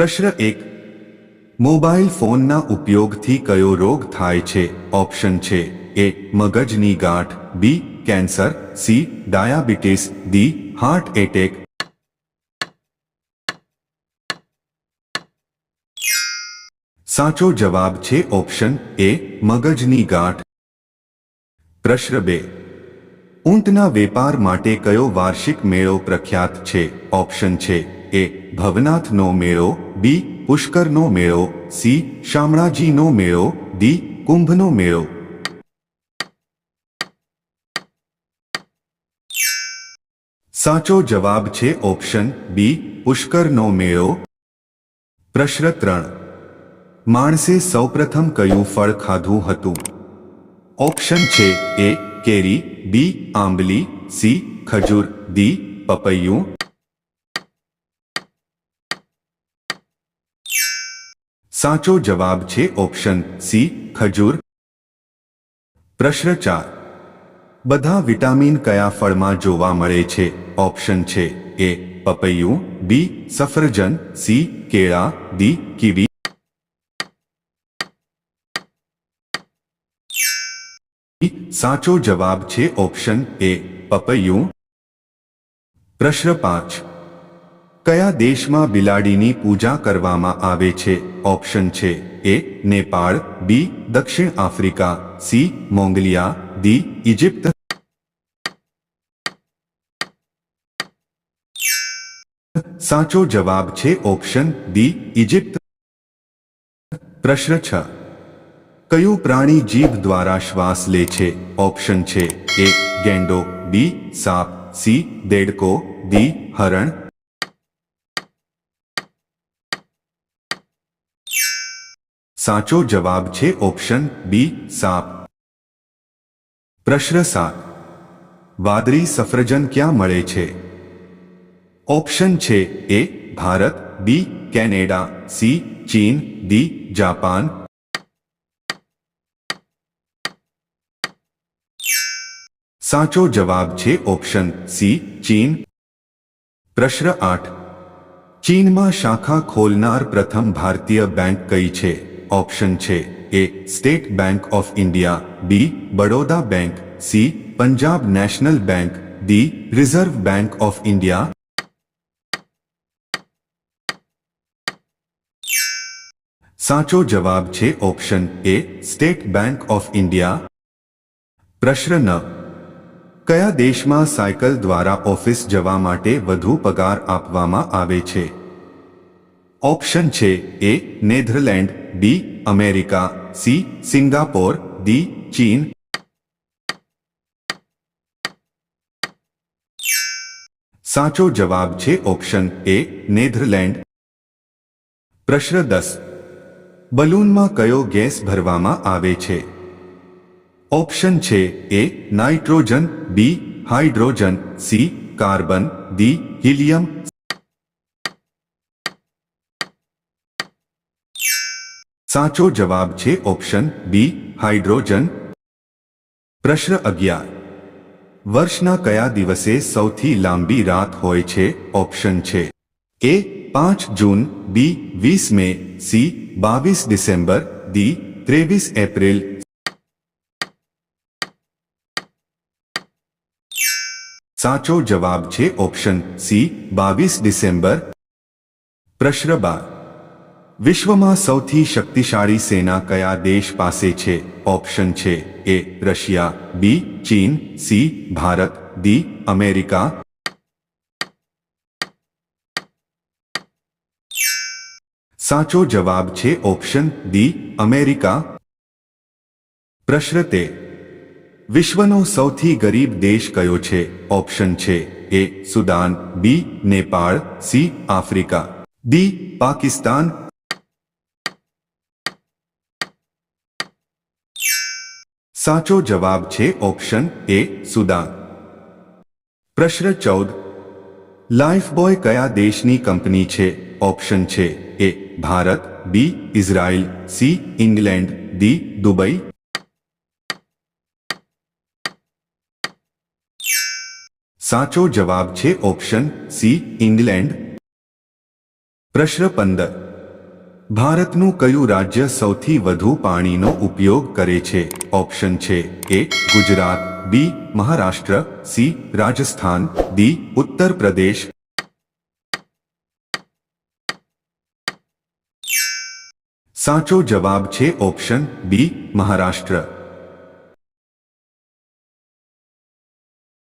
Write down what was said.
પ્રશ્ન 1 mobile phone ના ઉપયોગ થી કયો રોગ થાય છે ઓપ્શન છે A મગજની ગાંઠ B cancer C diabetes D heart attack સાચો જવાબ છે ઓપ્શન A મગજની ગાંઠ પ્રશ્ન 2 ઉંટના વેપાર માટે કયો વાર્ષિક મેળો પ્રખ્યાત છે ઓપ્શન છે A ભવનાથનો મેળો बी पुष्कर नो मेयो सी शामणाजी नो मेयो डी कुंभ नो मेयो साचो जवाब छे ऑप्शन बी पुष्कर नो मेड़ो प्रश्न त्रण मणसे सौ प्रथम क्यू फल खाधु ऑप्शन छे ए केरी बी आंबली सी खजूर डी पपैयू સાચો જવાબ છે ઓપ્શન C ખજૂર પ્રશ્ન 4 બધા વિટામિન કયા ફળમાં જોવા મળે છે ઓપ્શન છે A પપૈયું B સફરજન C કેળા D kiwi સાચો જવાબ છે ઓપ્શન A પપૈયું પ્રશ્ન 5 કયા દેશમાં બિલાડીની પૂજા કરવામાં આવે છે ઓપ્શન છે એ નેપાળ બી દક્ષિણ આફ리카 સી મંગોલિયા ડી ઇジપ્ત સાચો જવાબ છે ઓપ્શન ડી ઇジપ્ત પ્રશ્ન 6 કયું પ્રાણી જીભ દ્વારા શ્વાસ લે છે ઓપ્શન છે એ ગેંડો બી સાપ સી દેડકો ડી હરણ साचो जवाब छे ऑप्शन बी साप प्रश्न सात वादरी सफरजन क्या मे ऑप्शन छे A Bharat B Canada C चीन डी जापान साचो जवाब छे ऑप्शन सी चीन प्रश्न आठ चीन में शाखा खोलना प्रथम भारतीय बैंक कई है option 6 A State Bank of India B Baroda bank C Punjab National Bank D Reserve Bank of India સાચો જવાબ 6 option A State Bank of India પ્રશ્ન કયા દેશમાં સાયકલ દ્વારા ઓફિસ જવા માટે વધુ પગાર આપવામાં આવે છે option 6 A Netherland D America C Singapore D चीन साचो जवाब छे ऑप्शन ए नीदरलैंड प्रश्न 10 बलून માં કયો ગેસ ભરવામાં આવે છે ઓપ્શન છે A nitrogen B hydrogen C carbon D helium साचो जवाब छे ऑप्शन बी हाइड्रोजन प्रश्न अगियार वर्ष कया दिवसे सौ लांबी रात होप्शन ए पांच जून बी वीस मे सी बीस डिसेम्बर दी तेवीस एप्रिल साचो जवाब छे ऑप्शन सी बीस डिसेम्बर प्रश्न बार विश्व में सौ शक्तिशा सेना क्या देश पास ऑप्शन ए रशिया बी चीन सी भारत डी अमेरिका साचो जवाब छे ऑप्शन डी अमेरिका विश्व नो सौ गरीब देश कयो छे ऑप्शन छे A Sudan B Nepal C Africa D Pakistan साचो जवाब छे ऑप्शन ए सुदान प्रश्न चौदह लाइफबॉय क्या देश की कंपनी छे ऑप्शन छे A Bharat B Israel C England D Dubai साचो जवाब छे ऑप्शन सी इंग्लैंड प्रश्न पंदर ભારતનું કયું રાજ્ય સૌથી વધુ પાણીનો ઉપયોગ કરે છે ઓપ્શન છે A Gujarat B Maharashtra C Rajasthan D Uttar Pradesh સાચો જવાબ છે ઓપ્શન બી મહારાષ્ટ્ર